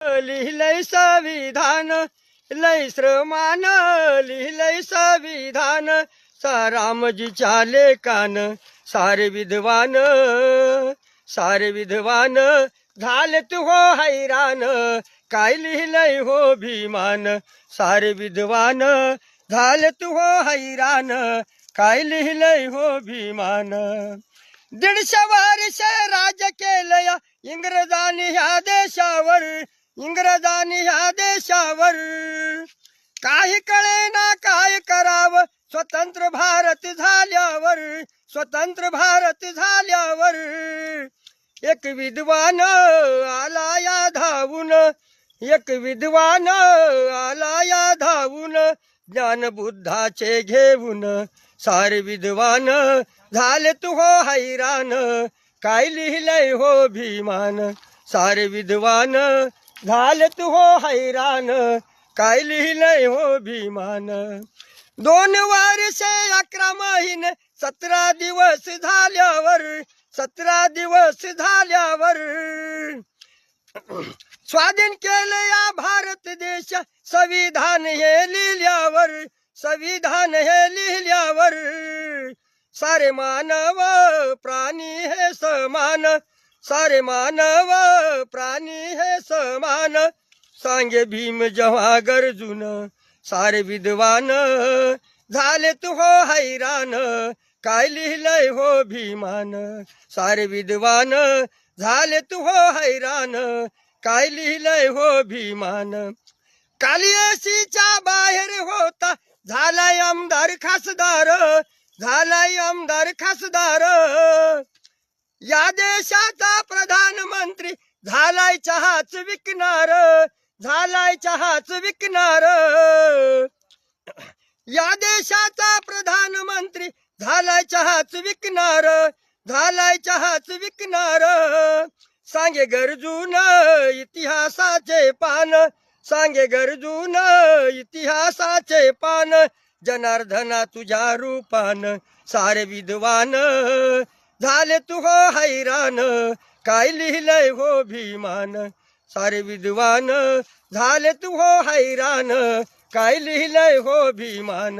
लिहिलंय संविधान लय श्रमान लिहिलंय संविधान सारामजीच्या लेखान सारे विद्वान सारे विद्वान झाले तू हो हैराण काय लिहिलंय हो भीमान सारे विद्वान झाले तू हो हैराण काय लिहिलंय हो भीमान दीडशे वर्ष राज्य केलया इंग्रजांनी ह्या देशावर इंग्रजांनी ह्या देशावर काही कळे ना काय करावं? स्वतंत्र भारत झाल्यावर स्वतंत्र भारत झाल्यावर एक विद्वान आला या धावून एक विद्वान आला या धावून ज्ञान बुद्धाचे घेऊन. सारे विद्वान झाले तू हो हैराण काय लिहिलंय हो भीमान सारे विद्वान झाले तू हो हैराण काय लिहिलंय हो भीमान? दोन वर्षे अकरा महिने सतरा दिवस झाल्यावर सतरा दिवस झाल्यावर. स्वाधीन केलं या भारत देश संविधान हे लिहिल्यावर संविधान हे लिहिल्यावर. सारे मानव प्राणी हे समान सारे मानव प्राणी हे समान। सांगे भीम जेव्हा गरजून सारे विद्वान झाले तू हो हैराण काय लिहिलंय हो भीमान? सारे विद्वान झाले तू हो हैराण काय लिहिलंय हो भीमान? कालियसीच्या बाहेर होता झालाय आमदार खासदार झालाय आमदार खासदार। या देशाचा प्रधानमंत्री झालाय चहाच विकणार झालाय चहाच विकणार. या देशाचा प्रधानमंत्री झालाय चहाच विकणार झालाय चहाच विकणार. सांगे गरजून इतिहासाचे पान सांगे गरजून इतिहासाचे पान जनार्दना तुझ्या रूपान सारे विद्वान. झाले तू हो हैराण काय लिहिलंय हो भीमान? सारे विद्वान झाले तू हो हैराण काय लिहिलंय हो भीमान?